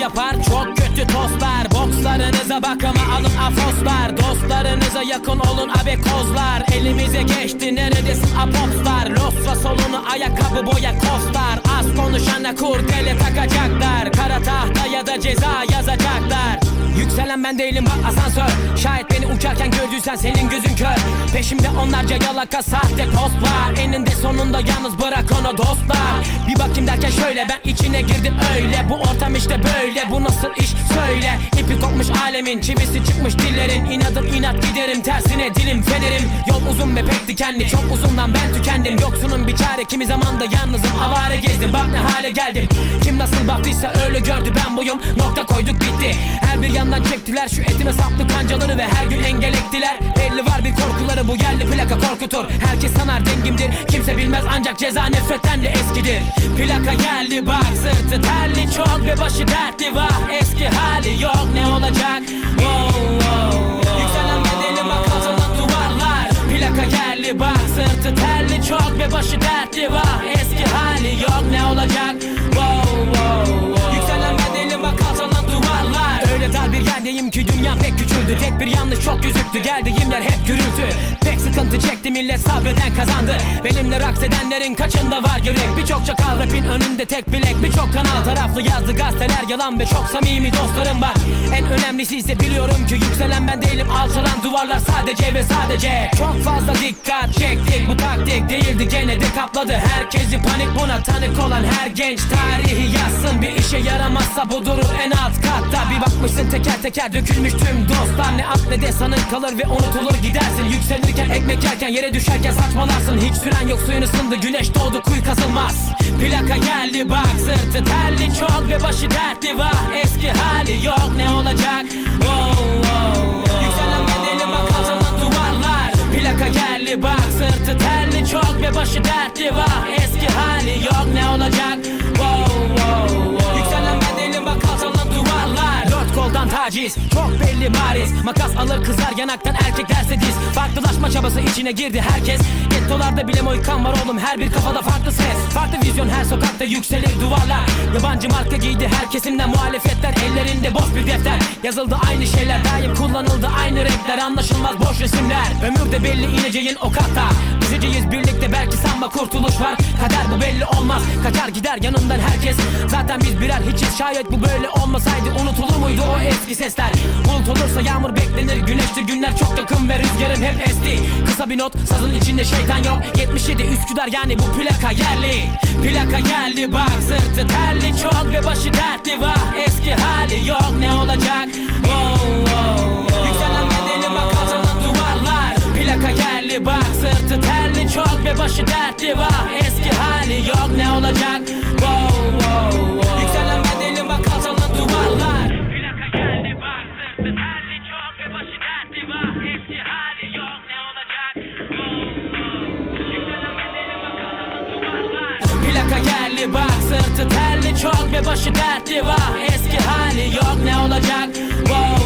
yapar. Çok kötü tostlar. Bokslarınıza bak ama alın afoslar. Dostlarınıza yakın olun abekozlar Elimize geçti neredesin apopslar Losra solunu ayakkabı boya kostar Az konuşana kurdele takacaklar. Kara tahta ya da ceza yazacaklar Yükselen ben değilim bak asansör. Şayet beni uçarken gördüysen senin gözün kör. Peşimde onlarca yalaka sahte postlar. Eninde sonunda yalnız bırak onu dostlar. Bir bakayım derken şöyle ben içine girdim öyle. Bu ortam işte böyle bu nasıl iş? Söyle. İpi kopmuş alemin çivisi çıkmış dillerin. İnadım inat giderim tersine dilim fenerim Yol uzun ve pek dikenli çok uzundan ben tükendim. Yoksunun bir çare kimi zaman da yalnızım avare gezdim. Bak ne hale geldim nasıl baktıysa öyle gördü ben buyum. Nokta koyduk bitti. Her bir yandan çektiler şu etime saplı kancaları Ve her gün engel ektiler Belli var bir korkuları bu yerli plaka korkutur. Herkes sanar dengimdir. Kimse bilmez ancak ceza nefretten de eskidir. Plaka geldi bak sırtı terli çok Ve başı dertli. Vah eski hali yok ne olacak? Wow, wow, wow. Yükselen bedeli bak atılan duvarlar. Plaka geldi bak sırtı terli çok Ve başı dertli. Vah eski hali yok ne olacak küçüldü Tek bir yanlış çok gözüktü geldiğim yer hep gürültü. Pek sıkıntı çekti millet sabreden kazandı. Benimle raks edenlerin kaçında var yürek? Birçok çakal rapin önünde tek bilek. Birçok kanal taraflı yazdı gazeteler. Yalan Ve çok samimi dostlarım var. En önemlisi ise biliyorum ki yükselen ben değilim. Alçalan sadece ve sadece. Çok fazla dikkat çektik bu taktik değildi. Gene de kapladı. Herkesi panik buna tanık olan her genç. Tarihi yazsın. Bir işe yaramazsa bu durur en alt katta. Bir bakmışsın teker teker dökülmüş tüm dostlar. Ne at ne de sanın kalır ve unutulur gidersin. Yükselirken ekmek yerken yere düşerken saçmalarsın. Hiç süren yok suyun ısındı güneş doğdu kuyu kazılmaz. Plaka geldi bak sırtı terli çok ve başı dertli. Vah Eski hali yok. Ne olacak? Wow, taciz çok belli bariz. Makas alır kızar yanaktan erkek derse diz. Farklılaşma çabası içine girdi herkes. Gettolarda bile moykan var oğlum. Her bir kafada farklı ses. Farklı vizyon her sokakta yükselir duvarlar. Yabancı marka giydi her kesimden muhalefetler. Ellerinde boş bir defter. Yazıldı aynı şeyler. Daim kullanıldı aynı renkler. Anlaşılmaz boş resimler. Ömürde belli ineceğin o katta Üzeceğiz birlikte belki sanma kurtuluş var. Kader bu belli olmaz. Kaçar gider yanından herkes. Zaten biz birer hiçiz. Şayet bu böyle olmasaydı Unutulur muydu o eski sesler? Bulut olursa yağmur beklenir Güneştir. Günler çok yakın ve rüzgarın hep esti. Kısa bir not sazın içinde şeytan yok. 77 Üsküdar yani bu plaka yerli. Plaka geldi bak sırtı terli. Çok Ve başı dertli vah eski hali yok. Ne olacak? Wow, wow, başı dertli vah eski hali yok ne olacak? Wow, wow, wow. Yükselen bedeli bak atılan duvarlar Plaka geldi bak sırtı terli çok Ve başı dertli vah eski hali yok ne olacak Yükselen atılan duvarlar. Plaka geldi bak sırtı terli çok Ve başı dertli vah eski hali yok ne olacak? Wow,